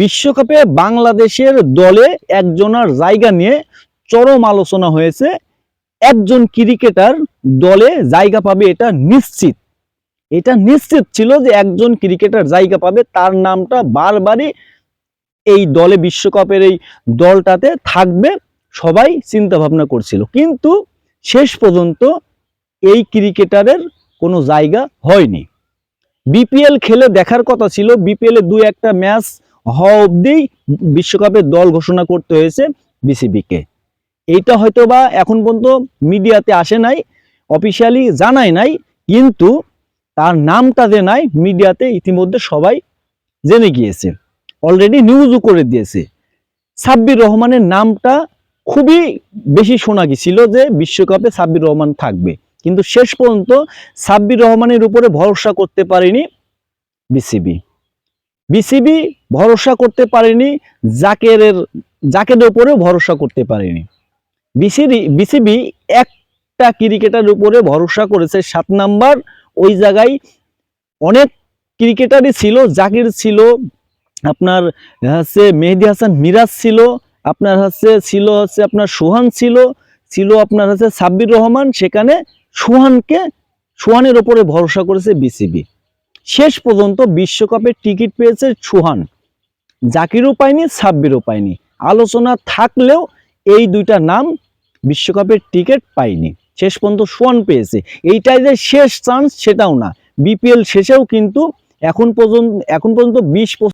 বিশ্বকাপে বাংলাদেশের দলে একজনের জায়গা নিয়ে চরম আলোচনা হয়েছে। একজন ক্রিকেটার দলে জায়গা পাবে এটা নিশ্চিত। এটা নিশ্চিত ছিল যে একজন ক্রিকেটার জায়গা পাবে, তার নামটা বারবারই এই দলে বিশ্বকাপের এই দলটাতে থাকবে সবাই চিন্তা ভাবনা করছিল। কিন্তু শেষ পর্যন্ত এই ক্রিকেটারের কোনো জায়গা হয়নি। বিপিএল খেলে দেখার কথা ছিল, বিপিএল দুই একটা ম্যাচ হওয়া অবধি বিশ্বকাপের দল ঘোষণা করতে হয়েছে বিসিবিকে। এইটা হয়তো বা এখন পর্যন্ত মিডিয়াতে আসে নাই, অফিসিয়ালি জানায় নাই, কিন্তু তার নামটা যে নাই মিডিয়াতে ইতিমধ্যে সবাই জেনে গিয়েছে। অলরেডি নিউজও করে দিয়েছে। সাব্বির রহমানের নামটা খুবই বেশি শোনা গেছিল যে বিশ্বকাপে সাব্বির রহমান থাকবে। কিন্তু শেষ পর্যন্ত সাব্বির রহমানের উপরে ভরসা করতে পারেনি বিসিবি। বিসিবি ভরসা করতে পারেনি, জাকেরের জাকেরের উপরেও ভরসা করতে পারেনি। বিসিবি বিসিবি একটা ক্রিকেটার উপরে ভরসা করেছে সাত নাম্বার, ওই জায়গায় অনেক ক্রিকেটারই ছিল, জাকির ছিল, আপনার হচ্ছে মেহেদি হাসান মিরাজ ছিল, আপনার হচ্ছে ছিল হচ্ছে আপনার সোহান ছিল ছিল আপনার হচ্ছে সাব্বির রহমান, সেখানে সোহানকে, সোহানের ওপরে ভরসা করেছে বিসিবি। শেষ পর্যন্ত বিশ্বকাপের টিকিট পেয়েছে সুহান। জাকিরও পায়নি, সাব্বিরও পায়নি। আলোচনা থাকলেও এই দুইটা নাম বিশ্বকাপের টিকিট পায়নি। শেষ পর্যন্ত সোহান পেয়েছে। এইটাই যে শেষ চান্স সেটাও না। বিপিএল শেষেও কিন্তু এখন পর্যন্ত এখন পর্যন্ত বিশ